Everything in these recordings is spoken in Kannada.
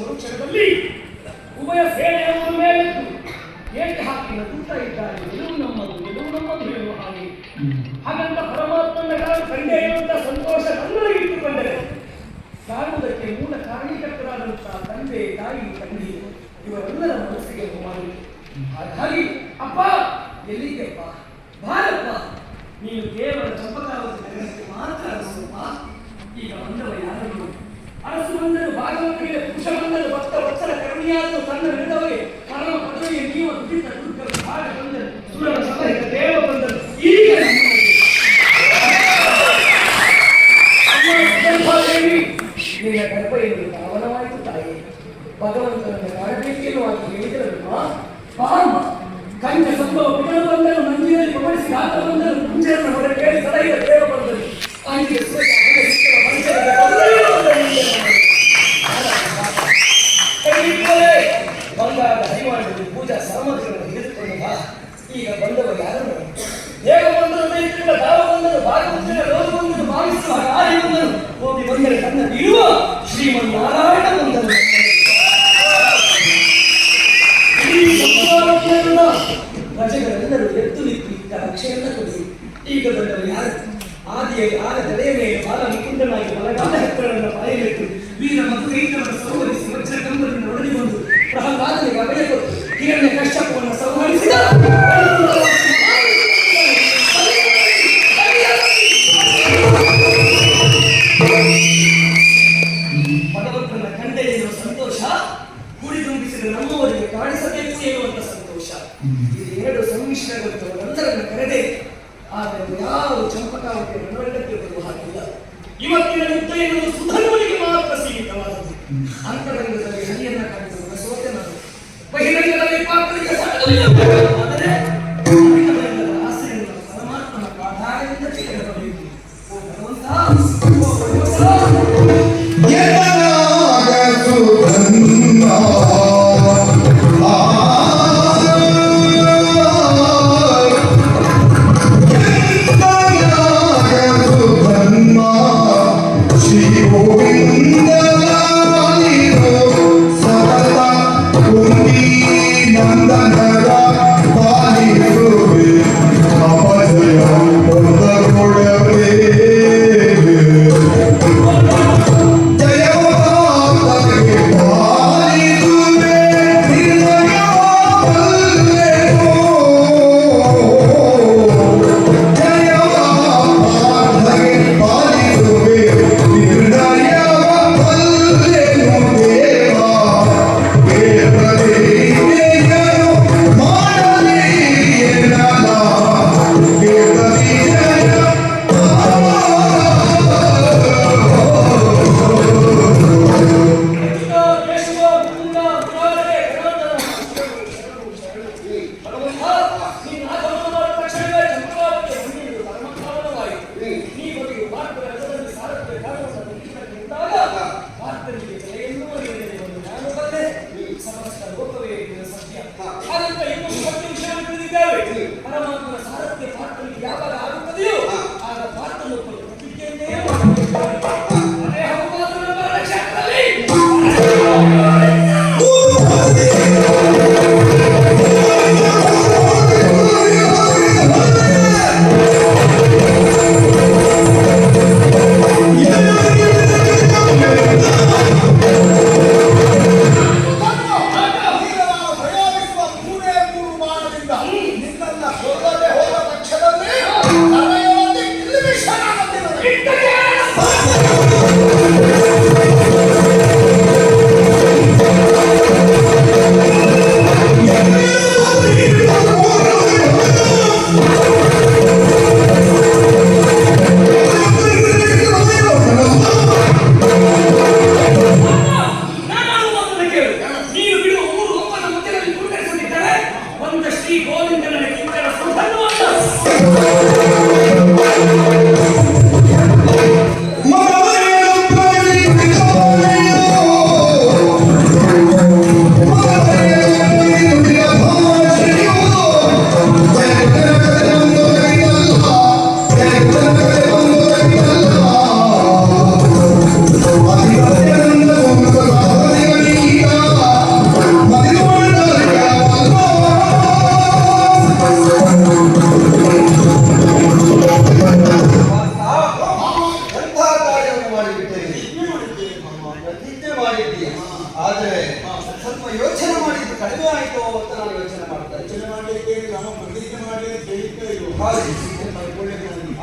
ಮರುಕ್ಷಣದಲ್ಲಿ ಉಭಯ ಸೇನೆಯವರು ಮೇಲೆದ್ದು ಏಕೆ ಹಾಕಿನ ದುಷ್ಟ ಇದ್ದಾರೆ. ಗೆಲುವು ನಮ್ಮದು ಗೆಲುವು ನಮ್ಮದು ಹೇಳುವ ಹಾಗೆ. ಹಾಗಂತ ಪರಮಾತ್ಮನ ಕಾಲ ಕಂಡೆ ಇರುವಂತಹ ಸಂತೋಷ ನಮ್ಮಲ್ಲಿ ಇಟ್ಟುಕೊಂಡರೆ ಸಾರುವುದಕ್ಕೆ ಮೂಲ ಕಾರಣೀಕರ್ತರಾದಂತಹ ತಂದೆ, ತಾಯಿ ತಂದೆ ಇವರೆಲ್ಲರ ಮನಸ್ಸಿಗೆ ಮಾಡಿ ಹಾಗಾಗಿ, ಅಪ್ಪ ಎಲ್ಲಿದ್ದೆಪ್ಪ ಬಾರಪ್ಪ. ನೀನು ಕೇವಲ ಚಂಪಕಾಲದ ಮಾತ್ರ ಅರಸು ಈಗ ಬಂದವ ಯಾರು? ಅರಸು ಬಂದರು ಭಕ್ತ ವತ್ಸಲ ಕರುಣಿಯಾದ ತನ್ನ ವಿರುದ್ಧವೇ ಪರಮ ಪದವಿಗೆ ನೀವು ದುಡಿತ ದುರ್ಗರು ಭಾಗ ಬಂದರು ಸುರರ ಸಲಹಿತ ದೇವ ಬಂದರು ಈಗ ನಮ್ಮೊಳಗೆ ದೇವಿ ನಿನ್ನ ಗರ್ಭ ಎನ್ನುವುದು ಪಾವನವಾಯಿತು ತಾಯಿ ಭಗವಂತನನ್ನು ಕಾಣಬೇಕೇನು ಅಂತ ಹೇಳಿದ್ರಲ್ವ ಪಾಮ ಕಂಚ ಸಂಭವ ಪಿತರು ಬಂದರು ಮಂದಿರಲ್ಲಿ ಪವಡಿಸಿ ಆತ ಬಂದರು ಮುಂಜಾನೆ ಹರಿವಾಣದಲ್ಲಿ ಪೂಜಾ ಸಾಮಗ್ರಿಗಳನ್ನು ತೆಗೆದುಕೊಂಡು ಬಾ. ಈಗ ಬಂದವ ಯಾರು? ದೇವ ಬಂದರು ದೈತ್ಯಗಳ ದಾವ ಬಂದರು ಭಾಗವತಿನ ರೋಗ ಬಂದರು ಭಾವಿಸುವ ಹಾಗೆ ಬಂದರು. ಹೋಗಿ ಬಂದರೆ ತನ್ನ ಇರುವ ಶ್ರೀಮನ್ನಾರಾಯಣ ಬಂದರು. ಪ್ರಜೆಗಳೆಲ್ಲರೂ ಎದ್ದು ನಿಂತು ಇದ್ದ ರಕ್ಷೆಯನ್ನ ಕೊಡಿ. ಈಗ ಬಂದವರು ಯಾರು? ಆದಿಯಲ್ಲಿ ಆಗ ತಲೆಯ ಮೇಲೆ ಬಾಲ ಮುಕುಂದನಾಗಿ ಬಲಗಾಲ ಹೆತ್ತರನ್ನು ಬಾಯಲಿಟ್ಟು ವೀರ ಮಧುರೈತವರ ಸೌಹರಿಸಿ ವಜ್ರ ಕಂಬದಿಂದ ಒಡಗಿ ಬಂದು ಪ್ರಹ್ಲಾದನಿಗೆ ಅಭಯ ಕೊಟ್ಟು ಹಿರಣ್ಯ ಕಶ್ಯಪವನ್ನು ಸಂಹರಿಸಿದ. ಭಗವಂತನ ಕಂಡೆ ಎನ್ನುವ ಸಂತೋಷ ಗುಡಿದುಂಬಿಸಿದ ನಮ್ಮವರಿಗೆ ಕಾಣಿಸಬೇಕು ಎನ್ನುವಂತ ಸಂತೋಷ. ಎರಡು ಸಮ್ಮಿಶ್ರಗೊಂಡು ನಂತರನ್ನು ಕರೆದೆ, ಆದರೆ ಯಾವ ಚಂಪಕಾವತಿ ಮತ್ತು ಬರುವ ಹಾಗಿಲ್ಲ ಇವತ್ತಿನ ಯುದ್ಧ ಎನ್ನುವುದು ಮಾತ್ರ ಸೀಮಿತವಾದದ್ದು. ಅಂತರಂಗದಲ್ಲಿ ಹರಿಯನ್ನ Aleluia.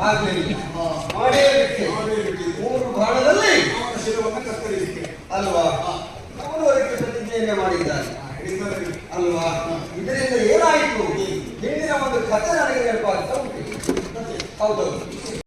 ಮಾಡ್ಕೊಳ್ಳಿಕ್ಕೆ ನನಗೆ. ಆಗ್ಲಿಲ್ಲ ಹಾ. ಮಾಡೇ ಬಿಟ್ಟೆ ಮಾಡೇ ಬಿಟ್ಟಿದ್ದು. ಮೂರು ಭಾಗದಲ್ಲಿ ಶಿರವನ್ನು ಕತ್ತರಿಸಿದೆ ಅಲ್ವಾ? ಮೂರುವರೆಗೆ ಪ್ರತಿಜ್ಞೆಯನ್ನೇ ಮಾಡಿದ್ದಾರೆ. ಅಲ್ವಾ? ಇದರಿಂದ ಏನಾಯಿತು? ಹಿಂದಿನ ಒಂದು ಕಥೆ ನನಗೆ ನೆನಪಾಗ್ತಾ ಉಂಟು. ಹೌದೌದು